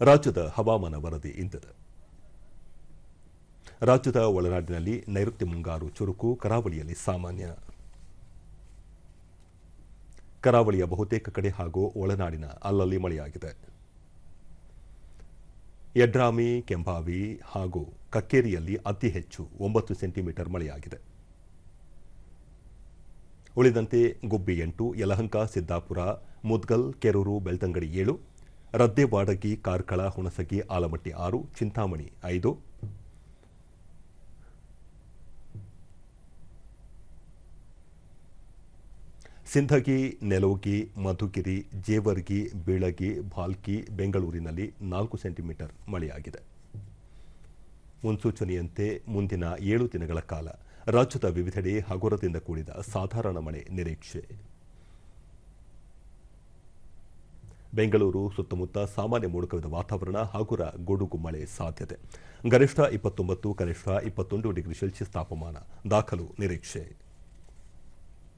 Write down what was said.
ರಾಜ್ಯದ ಹವಾಮಾನ ವರದಿ ಇಂತಿದೆ ರಾಜ್ಯದ ಒಳನಾಡಿನಲ್ಲಿ ನೈಋತ್ಯ ಮುಂಗಾರು ಚುರುಕು, ಕರಾವಳಿಯಲ್ಲಿ ಸಾಮಾನ್ಯ. ಕರಾವಳಿಯ ಬಹುತೇಕ ಕಡೆ ಹಾಗೂ ಒಳನಾಡಿನ ಅಲ್ಲಲ್ಲಿ ಮಳೆಯಾಗಿದೆ. ಯಡ್ರಾಮಿ ಕೆಂಬಾವಿ ಹಾಗೂ ಕಕ್ಕೇರಿಯಲ್ಲಿ ಅತಿ ಹೆಚ್ಚು ಒಂಬತ್ತು ಸೆಂಟಿಮೀಟರ್ ಮಳೆಯಾಗಿದೆ. ಉಳಿದಂತೆ ಗುಬ್ಬಿ ಎಂಟು, ಯಲಹಂಕ, ಸಿದ್ದಾಪುರ, ಮುದ್ಗಲ್, ಕೆರೂರು, ಬೆಳ್ತಂಗಡಿ ಏಳು ರದ್ದೆವಾಡಗಿ ಕಾರ್ಕಳ, ಹುಣಸಗಿ, ಆಲಮಟ್ಟಿ ಆರು, ಚಿಂತಾಮಣಿ ಐದು. ಸಿಂಧಗಿ, ನೆಲೋಗಿ, ಮಧುಗಿರಿ, ಜೇವರ್ಗಿ, ಬೀಳಗಿ, ಭಾಲ್ಕಿ, ಬೆಂಗಳೂರಿನಲ್ಲಿ ನಾಲ್ಕು ಸೆಂಟಿಮೀಟರ್ ಮಳೆಯಾಗಿದೆ. ಮುನ್ಸೂಚನೆಯಂತೆ ಮುಂದಿನ ಏಳು ದಿನಗಳ ಕಾಲ ರಾಜ್ಯದ ವಿವಿಧೆಡೆ ಹಗುರದಿಂದ ಕೂಡಿದ ಸಾಧಾರಣ ಮಳೆ ನಿರೀಕ್ಷೆ. ಬೆಂಗಳೂರು ಸುತ್ತಮುತ್ತ ಸಾಮಾನ್ಯ ಮೋಡಕವಿದ ವಾತಾವರಣ ಹಗುರ ಗುಡುಗು ಮಳೆ ಸಾಧ್ಯತೆ. ಗರಿಷ್ಠ ಇಪ್ಪತ್ತೊಂಬತ್ತು, ಕನಿಷ್ಠ ಇಪ್ಪತ್ತೊಂದು ಡಿಗ್ರಿ ಸೆಲ್ಸಿಯಸ್ ತಾಪಮಾನ. ದಾಖಲು ನಿರೀಕ್ಷೆ.